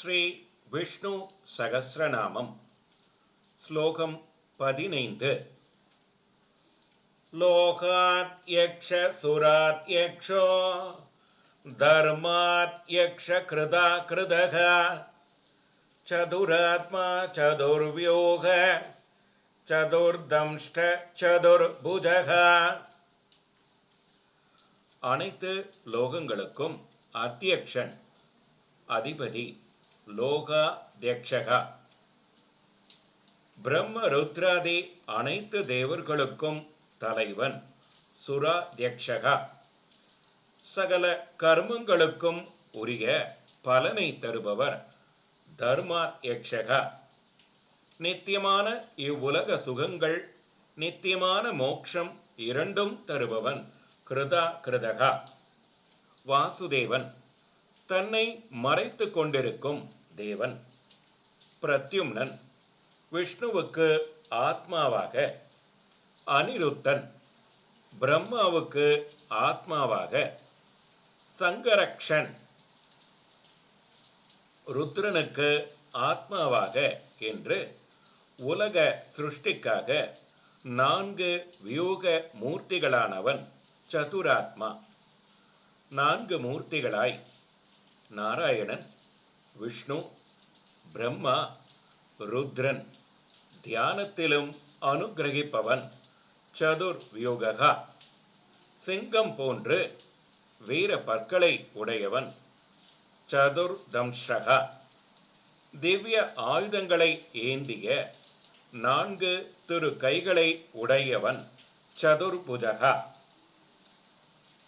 ஸ்ரீ விஷ்ணு சகசிரநாமம் ஸ்லோகம் பதினைந்து. லோகாத் யக்ஷ சுராத் யக்ஷோ தர்மாத் யக்ஷ கிருதா கிருதக சதுராத்மா சதுர்வியோக சதுர்தம்ஷ்ட சதுர்புஜக. அனைத்து லோகங்களுக்கும் அத்தியக்ஷன் அதிபதி லோகாத்யக்ஷகா. பிரம்ம ருத்ராதி அனைத்து தேவர்களுக்கும் தலைவன் சுராத்யக்ஷகா. சகல கர்மங்களுக்கும் உரிய பலனை தருபவர் தர்மாத்யக்ஷகா. நித்தியமான இவ்வுலக சுகங்கள் நித்தியமான மோக்ஷம் இரண்டும் தருபவன் கிருதா கிருதகா வாசுதேவன் தன்னை மறைத்து கொண்டிருக்கும் தேவன். பிரத்யும்னன் விஷ்ணுவுக்கு ஆத்மாவாக அனிருத்தன் பிரம்மாவுக்கு ஆத்மாவாக சங்கரக்ஷன் ருத்ரனுக்கு ஆத்மாவாக என்று உலக சிருஷ்டிக்காக நான்கு வியூக மூர்த்திகளானவன் சதுராத்மா. நான்கு மூர்த்திகளாய் நாராயணன் விஷ்ணு பிரம்மா ருத்ரன் தியானத்திலும் அனுகிரகிப்பவன் சதுர் வியோகா சிங்கம் போன்று வீர பற்களை உடையவன் சதுர் தம்ஷகா திவ்ய ஆயுதங்களை ஏந்திய நான்கு திரு கைகளை உடையவன் சதுர்புஜகா.